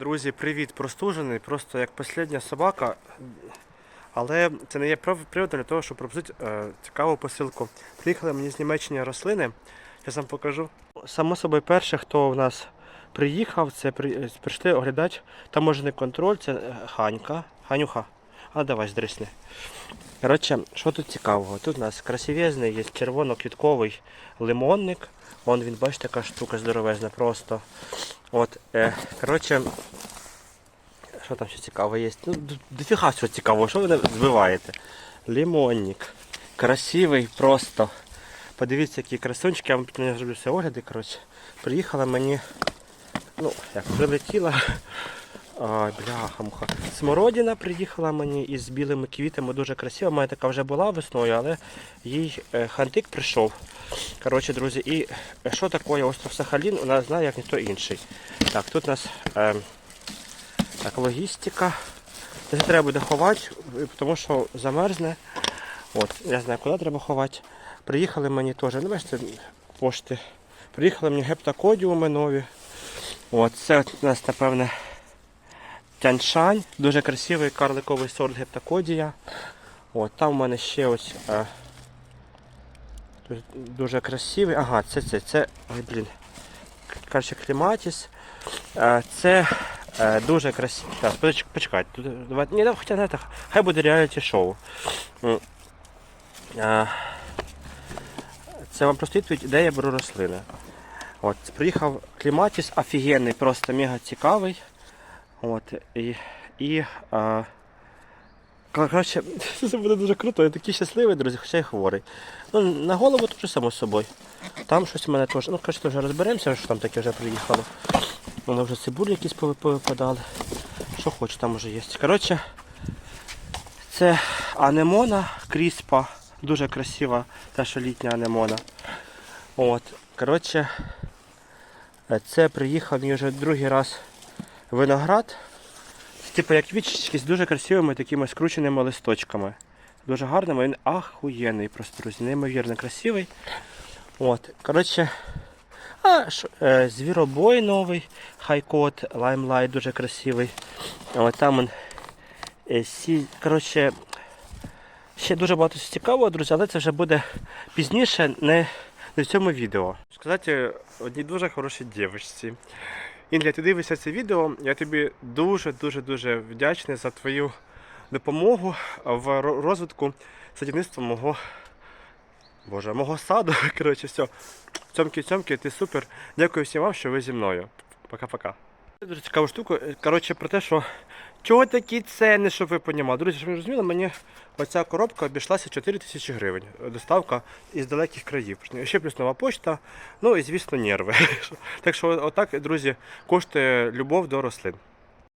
Друзі, привіт, простужений, просто як послідня собака. Але це не є приводом для того, щоб пропустити е, цікаву посилку. Приїхали мені з Німеччини рослини. Я вам покажу. Само собою, перше, хто в нас приїхав, це при, прийшли оглядач таможений контроль, це е, Ханька. А давай здрисни. Коротше, що тут цікавого? Тут у нас красивезний є червоно-квітковий лимонник. Вон він, бачите, така штука здоровезна просто. От, е, коротше, що там ще цікаво є? Ну, дофіга що цікавого, що ви не збиваєте? Лимонник. Красивий просто. Подивіться, які красунчики, я вам зроблю все огляди. Коротше. Приїхала мені, ну, як прилетіла. Ай, бляха, муха. Смородина приїхала мені із білими квітами, дуже красива. У мене така вже була весною, але їй е, хантик прийшов. Коротше, друзі, і е, що таке остров Сахалін, у нас знає як ніхто інший. Так, тут у нас е, так, логістика. Це треба буде ховати, тому що замерзне. От, я знаю, куди треба ховати. Приїхали мені теж, ну бачите, пошти. Приїхали мені гептакодіуми нові. От, це у нас, напевне, Тяньшань, дуже красивий карликовий сорт гептакодія. От, там у мене ще ось е, дуже красивий. Ага, це це, це. Ой, блін. Коротше, кліматіс. Е, це е, дуже красивий. Так, поч- почекайте. Давайте, ні, хоча знаєте, хай буде реаліті шоу. Е, це вам просто відповідь, де я беру рослини. От, приїхав кліматіс офігенний, просто мега цікавий. От, і, і а, коротше, це буде дуже круто, я такий щасливий, друзі, хоча й хворий. Ну, на голову теж само собою. Там щось у мене теж. Ну, коротше, вже розберемося, що там таке вже приїхало. Воно вже цибулі якісь повипадали. Що хочеш, там вже є. Коротше, це анемона кріспа. Дуже красива та що літня анемона. От, коротше, це приїхав мені вже другий раз виноград. Типу як вічечки з дуже красивими такими скрученими листочками. Дуже гарними, він ахуєнний просто, друзі, неймовірно красивий. От, коротше, а, ш- е, звіробой новий, хайкот, лаймлайт дуже красивий. От там он, е, сі, коротше, ще дуже багато цікавого, друзі, але це вже буде пізніше, не, не в цьому відео. Сказати одній дуже хорошій дівчинці. Інля, ти дивишся це відео. Я тобі дуже-дуже дуже вдячний за твою допомогу в розвитку садівництва мого. Боже, мого саду. Коротше, все. Цьомки, цьомки, ти супер. Дякую всім вам, що ви зі мною. Пока-пока. Дуже цікава штука. Коротше, про те, що чого такі ціни, щоб ви розуміли. Друзі, щоб ви розуміли, мені оця коробка обійшлася 4 тисячі гривень. Доставка із далеких країв. Ще плюс нова почта, ну і звісно нерви. Так що отак, друзі, коштує любов до рослин.